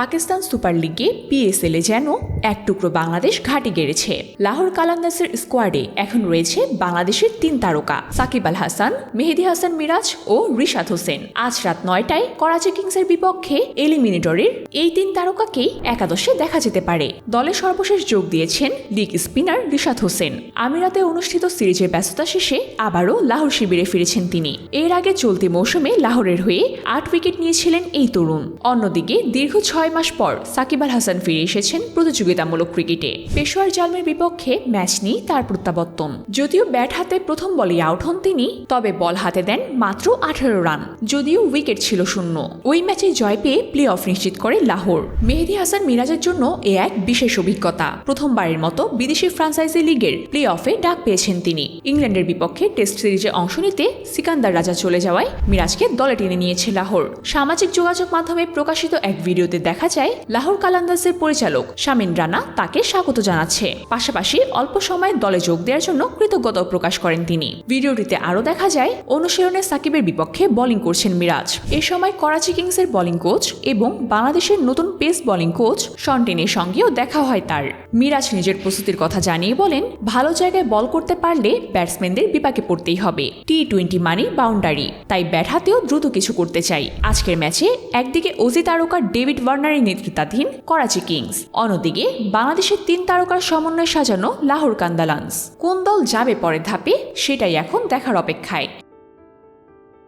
Pakistan super লিগে PSL যেন এক টুকরো বাংলাদেশ ঘাঁটি গেড়েছে। লাহোর কালান্দাসের স্কোয়াডে এখন রয়েছে বাংলাদেশের তিন তারকা, সাকিব আল হাসান, মেহেদি হাসান মিরাজ ও রিশাদ হোসেন। আজ রাত নয়টায় করাচি কিংসের বিপক্ষে এলিমিনেটরের এই তিন তারকাকেই একাদশে দেখা যেতে পারে। দলে সর্বশেষ যোগ দিয়েছেন লিগ স্পিনার রিশাদ হোসেন। আমিরাতে অনুষ্ঠিত সিরিজের ব্যস্ততা শেষে আবারও লাহোর শিবিরে ফিরেছেন তিনি। এর আগে চলতি মৌসুমে লাহোরের হয়ে আট উইকেট নিয়েছিলেন এই তরুণ। অন্যদিকে দীর্ঘ ছয় মাস পর সাকিব আল হাসান ফিরে এসেছেন প্রতিযোগিতামূলক ক্রিকেটে। পেশোয়ার জালমের বিপক্ষে ম্যাচ নিয়ে তার প্রত্যাবর্তন। যদিও ব্যাট হাতে প্রথম বলে আউট হন তিনি, তবে বল হাতে দেন মাত্র আঠারো রান, যদিও উইকেট ছিল শূন্য। ওই ম্যাচে জয় পেয়ে প্লে অফ নিশ্চিত করে লাহোর। মেহেদি হাসান মিরাজের জন্য এ এক বিশেষ অভিজ্ঞতা। প্রথমবারের মতো বিদেশি ফ্রাঞ্চাইজি লিগের প্লে অফে ডাক পেয়েছেন তিনি। ইংল্যান্ডের বিপক্ষে টেস্ট সিরিজে অংশ নিতে সিকান্দার রাজা চলে যাওয়ায় মিরাজকে দলে টেনে নিয়েছে লাহোর। সামাজিক যোগাযোগ মাধ্যমে প্রকাশিত এক ভিডিওতে দেখা যায়, লাহোর কালান্দাসের পরিচালক শামিন রানা তাকে স্বাগত জানাচ্ছে। পাশাপাশি অল্প সময়ে দলে যোগ দেওয়ার জন্য কৃতজ্ঞতাও প্রকাশ করেন তিনি। ভিডিওটিতে আরও দেখা যায়, অনুশীলনে সাকিবের বিপক্ষে বোলিং করছেন মিরাজ। এ সময় করাচি কিংসের বোলিং কোচ এবং বাংলাদেশের নতুন পেস বোলিং কোচ শন্টেনের সঙ্গেও দেখা হয় তার। মিরাজ নিজের প্রস্তুতির কথা জানিয়ে বলেন, ভালো জায়গায় বল করতে পারলে ব্যাটসম্যানদের বিপাকে পড়তেই হবে। টি টোয়েন্টি মানে বাউন্ডারি, তাই ব্যাট হাতেও দ্রুত কিছু করতে চাই। আজকের ম্যাচে একদিকে অজি তারকা ডেভিড ওয়ার্নারের নেতৃত্বাধীন করাচি কিংস। অন্যদিকে, বাংলাদেশের তিন তারকার সমন্বয়ে সাজানো লাহোর কান্দালান্স। কোন দল যাবে পরের ধাপে, সেটাই এখন দেখার অপেক্ষায়।